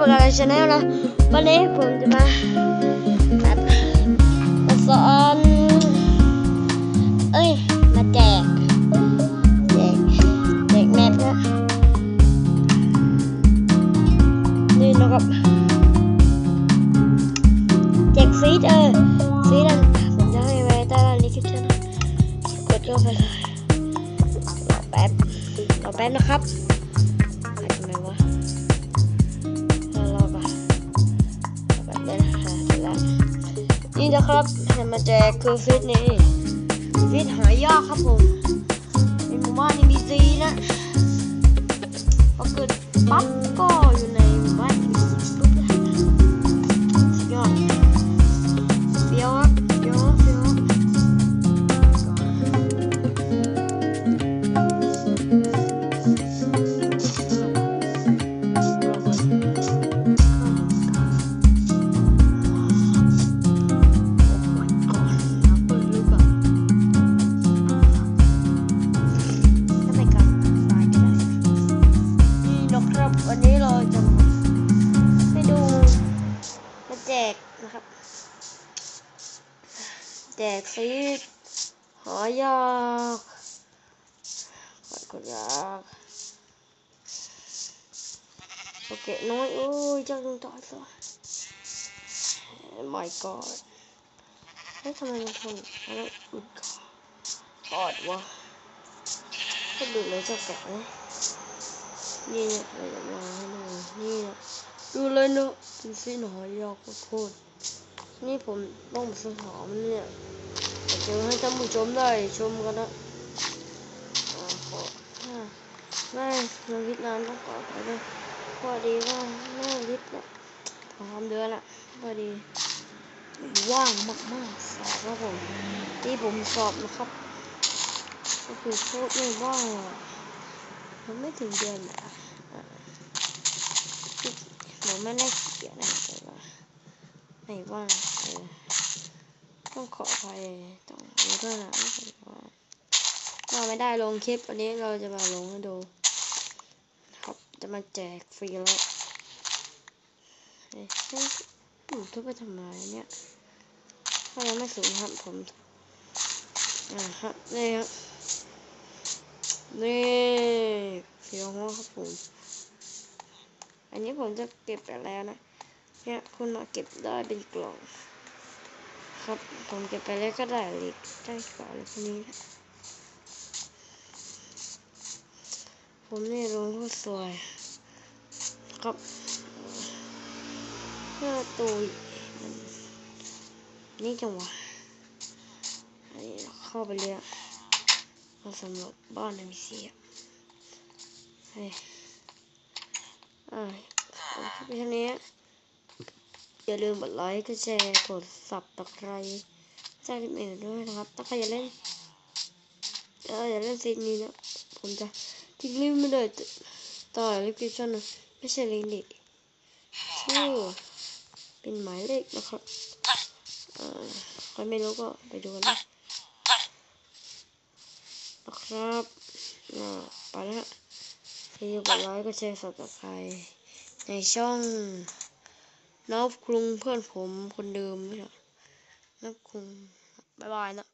กับการชาแนลนะ วันนี้ผมจะมาแบบมาสอนเอ้ย มาแจก แจก แจกแมปนะ นี่นะครับ แจกฟีดเออฟีดอันผมจะให้ไว้ใต้ล่างนี้คลิปนะกดเข้าไปเลยรอแป๊บรอแป๊บนะครับ นี่นะครับให้มาแจกคือฟิตนี่ฟิตหายากครับผมในหมู่บ้านนี้มีซีนะพอเกิดปั๊บก็ นะครับ แจกซีดหอยากกดกดยากโอเค น้อย โอ้ยเจ้าลุงต่อยซะ my god เฮ้ยทำไมมันทนอะไรอุดกอดวะก็ดูเลยเจ้าแกะนะนี่เลยเราจะมาให้ดูนี่นะ ดูเลยเนอะเป็นซีดหอยากโคตรนี่ผมต้องมาซื้อหอมเนี่ยเดี๋ยวให้ท่านผู้ชมได้ชมกันนะขออ่าแม่เราวิทนานต้องขอไปด้วยพอดีว่าแม่วิทเนี่ยพอทำเดือนละพอดี ว่างมากๆสอบครับผมที่ผมสอบนะครับก็คือโคตรไม่ว่างเลยมันไม่ถึงเดือนอะ ผมไม่ได้เกียจนะแต่ว่าไม่ว่าเออต้องขออภัยต้องรู้ด้วยนะว่าเราไม่ได้ลงคลิปวันนี้เราจะมาลงให้ดูครับจะมาแจกฟรีแล้วเฮ้ยเฮ้ยผมทุบไปทำไมเนี่ยถ้ายังไม่สูงครับผมอ่าครับนี่ครับนี่เฟียวหัวครับผม นี้ผมจะเก็บไปแล้วนะ เนี่ยคุณมาเก็บได้เป็นกล่อง ครับผมเก็บไปแล้วก็ได้เล็กได้กว่าอะไรพวกนี้นะผมนี่ลงโคตรสวยครับเพื่อตุยนนี่จังหวะอันนี้เข้าไปเลยมาสำรวจบ้านในมิเซียเฮ้ยอ่า เอาคลิปไปเท่นี้ อย่าลืมกดไลค์กดแชร์กดสับตะไคร้แจ้งคนอื่นด้วยนะครับ ถ้าใครอยากเล่นเอออยากเล่นซีนนี้นะผมจะทิ้งลิงก์ไม่ได้ต่อลิคริปชั่นนะไม่ใช่ลิงก์ดิชื่อเป็นหมายเลขนะครับเอ่อใครไม่รู้ก็ไปดูกันนะนะครับอ่าไปแล้วฮะอย่าลืมกดไลค์กดแชร์สับตะไคร้ ในช่องนอบครุงเพื่อนผมคนเดิมนี่แหละน้อบครุงบายบายนะ